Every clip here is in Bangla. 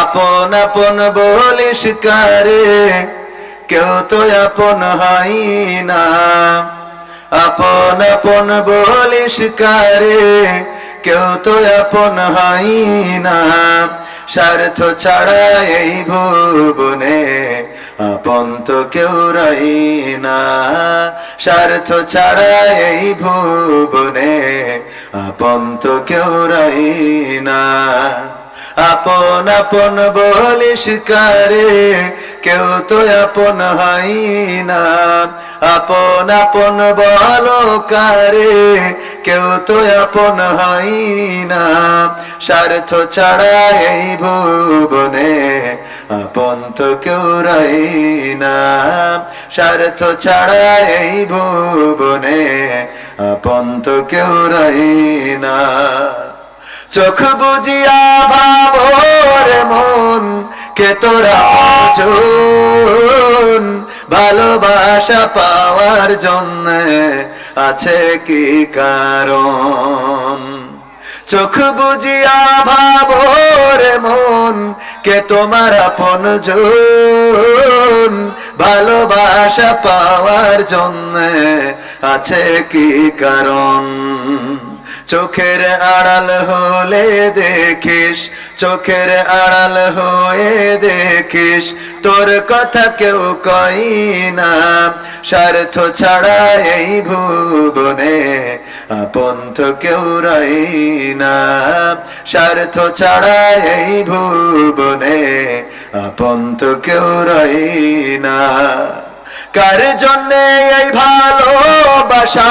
আপন আপন বলিস কারে, কেউ তো আপন হয় না। আপন আপন বলিস কারে, কেউ তো আপন হয় না। স্বার্থ ছাড়া এই ভুবনে আপন তো কেউ রই না। স্বার্থ ছাড়া এই ভুবনে আপন তো কেউ রই না। আপন আপন বলিস কারে, কেউ তো আপন হাই না। আপন আপন বলো কারে, কেউ তো আপন হাই না। স্বার্থ ছাড়া এই ভুবনে আপন তো কেউ রাই না। স্বার্থ ছাড়া এই ভুবনে আপন তো কেউ রাই না। চোখ বুঝিয়া ভাবর মন, কে তোরা ভালোবাসা পাওয়ার জন্য আছে কি কারণ? চোখ বুঝিয়া ভাবর মন, কে তোমার আপন জন? ভালোবাসা পাওয়ার জন্য আছে কি কারণ? চোখের আড়াল হলে দেখিস, চোখের আড়াল হয়ে দেখিস। তোর কথা কেউ কই না, স্বার্থ ছাড়া এই ভুবনে আপন তো কেউ রই না। স্বার্থ ছাড়া এই ভুবনে আপন তো কেউ রই না। কার জন্যে এই ভালোবাসা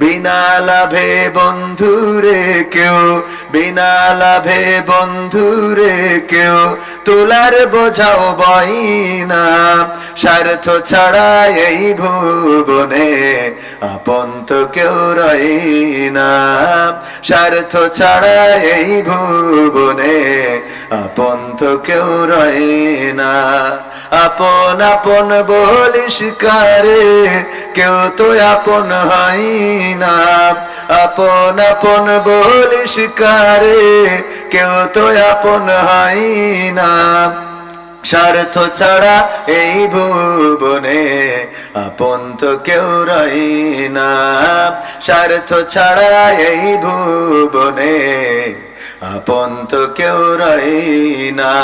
বিনা লাভে বন্ধুরে কেউ, বিনা লাভে বন্ধুরে কেউ, তোলার বোঝাও বই না। স্বার্থ ছাড়া এই ভুবনে আপন তো কেউ রই না। স্বার্থ ছাড়া এই ভুবনে আপন তো কেউ রই আপন আপন বলিস কারে, কেউ তো আপন হয় না। আপন আপন বলিস কারে, কেউ তো আপন হয় না। স্বার্থ ছাড়া এই ভুবনে আপন তো কেউ রই না। স্বার্থ ছাড়া এই ভুবনে আপন তো কেউ রই না।